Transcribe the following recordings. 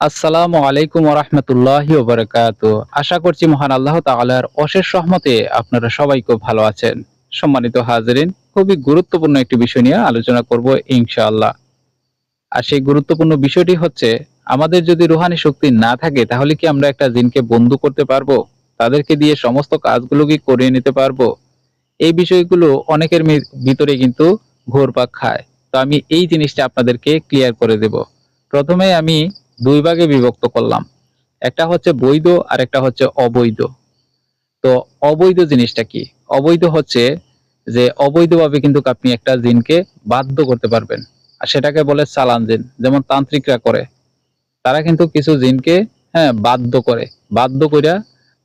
আসসালামু আলাইকুম রহমতুল্লাহি ওবরাকাত। আশা করছি মহান আল্লাহ তাআলার অশেষ রহমতে আপনারা সবাই খুব ভালো আছেন। সম্মানিত হাজিরিন, খুবই গুরুত্বপূর্ণ একটি বিষয় নিয়ে আলোচনা করব ইনশাআল্লাহ। আর সেই গুরুত্বপূর্ণ বিষয়টি হচ্ছে, আমাদের যদি রুহানি শক্তি না থাকে, তাহলে কি আমরা একটা জিনকে বন্ধু করতে পারব? তাদেরকে দিয়ে সমস্ত কাজগুলো কি করিয়ে নিতে পারব? এই বিষয়গুলো অনেকের ভিতরে কিন্তু ঘোরপাক খায়। তো আমি এই জিনিসটা আপনাদেরকে ক্লিয়ার করে দেব। প্রথমে আমি দুই ভাগে বিভক্ত করলাম। একটা হচ্ছে বৈধ আর একটা হচ্ছে অবৈধ। তো অবৈধ জিনিসটা কি? অবৈধ হচ্ছে যে অবৈধভাবে কিন্তু আপনি একটা জিনকে বাধ্য করতে পারবেন। আর সেটাকে বলে চালান জিন, যেমন তান্ত্রিকরা করে। তারা কিন্তু কিছু জিনকে হ্যাঁ বাধ্য করে। বাধ্য কইরা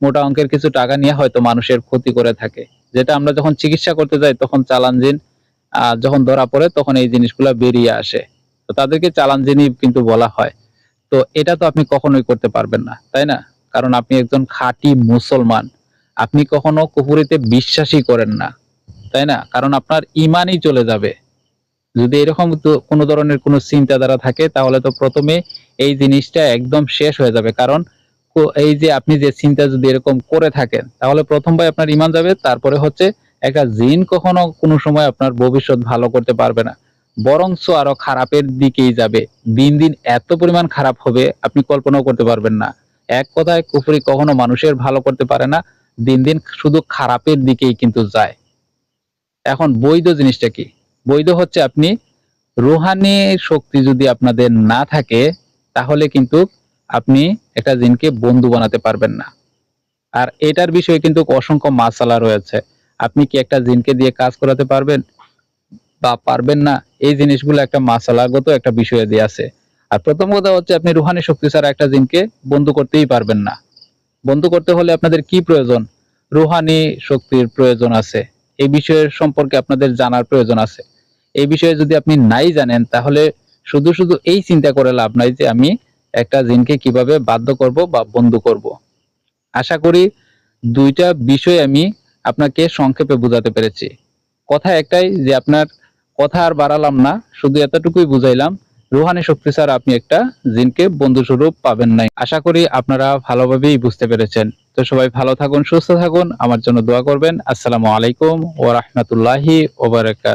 মোটা অঙ্কের কিছু টাকা নিয়ে হয়তো মানুষের ক্ষতি করে থাকে। যেটা আমরা যখন চিকিৎসা করতে যাই, তখন চালান জিন যখন ধরা পড়ে, তখন এই জিনিসগুলো বেরিয়ে আসে। তো তাদেরকে চালান জিনই কিন্তু বলা হয়। তো এটা তো আপনি কখনোই করতে পারবেন না, তাই না? কারণ আপনি একজন খাঁটি মুসলমান, আপনি কখনো কুপুরিতে বিশ্বাসই করেন না, তাই না? কারণ আপনার ইমানই চলে যাবে। যদি এরকম কোনো ধরনের কোনো চিন্তাধারা থাকে, তাহলে তো প্রথমে এই জিনিসটা একদম শেষ হয়ে যাবে। কারণ এই যে আপনি যে চিন্তা যদি এরকম করে থাকেন, তাহলে প্রথম ভাই আপনার ইমান যাবে, তারপরে হচ্ছে একটা জিন কখনো কোনো সময় আপনার ভবিষ্যৎ ভালো করতে পারবে না। বরঞ্চ আরও খারাপের দিকেই যাবে। দিন দিন এত পরিমাণ খারাপ হবে, আপনি কল্পনাও করতে পারবেন না। এক কথায় কুফরি কখনো মানুষের ভালো করতে পারে না, দিন দিন শুধু খারাপের দিকেই কিন্তু যায়। এখন বৈধ জিনিসটা কি? বৈধ হচ্ছে আপনি রুহানি শক্তি যদি আপনাদের না থাকে, তাহলে কিন্তু আপনি একটা জিনকে বন্ধু বানাতে পারবেন না। আর এটার বিষয়ে কিন্তু অসংখ্য মাসালা রয়েছে। আপনি কি একটা জিনকে দিয়ে কাজ করাতে পারবেন? বা পারবেন না, এই জিনিসগুলো একটা মাসালাগত একটা বিষয়ে দিয়ে আছে। আর প্রথম কথা হচ্ছে আপনি রুহানি শক্তি ছাড়া একটা জিনকে বন্ধু করতেই পারবেন না। বন্ধু করতে হলে আপনাদের কি প্রয়োজন? রুহানি শক্তির প্রয়োজন আছে। এই বিষয়ের সম্পর্কে আপনাদের জানার প্রয়োজন আছে। এই বিষয়ে যদি আপনি নাই জানেন, তাহলে শুধু শুধু এই চিন্তা করে লাভ নাই যে আমি একটা জিনকে কীভাবে বাধ্য করব বা বন্ধু করব। আশা করি দুইটা বিষয় আমি আপনাকে সংক্ষেপে বোঝাতে পেরেছি। কথা একটাই যে আপনার কথা আর বাড়ালাম না, শুধু এতটুকুই বুঝাইলাম, রুহানি শক্তি ছাড়া আপনি একটা জিনকে বন্ধু স্বরূপ পাবেন নাই। আশা করি আপনারা ভালোভাবেই বুঝতে পেরেছেন। তো সবাই ভালো থাকুন, সুস্থ থাকুন, আমার জন্য দোয়া করবেন। আসসালামু আলাইকুম ও রাহমাতুল্লাহি ওয়া বারাকাতুহু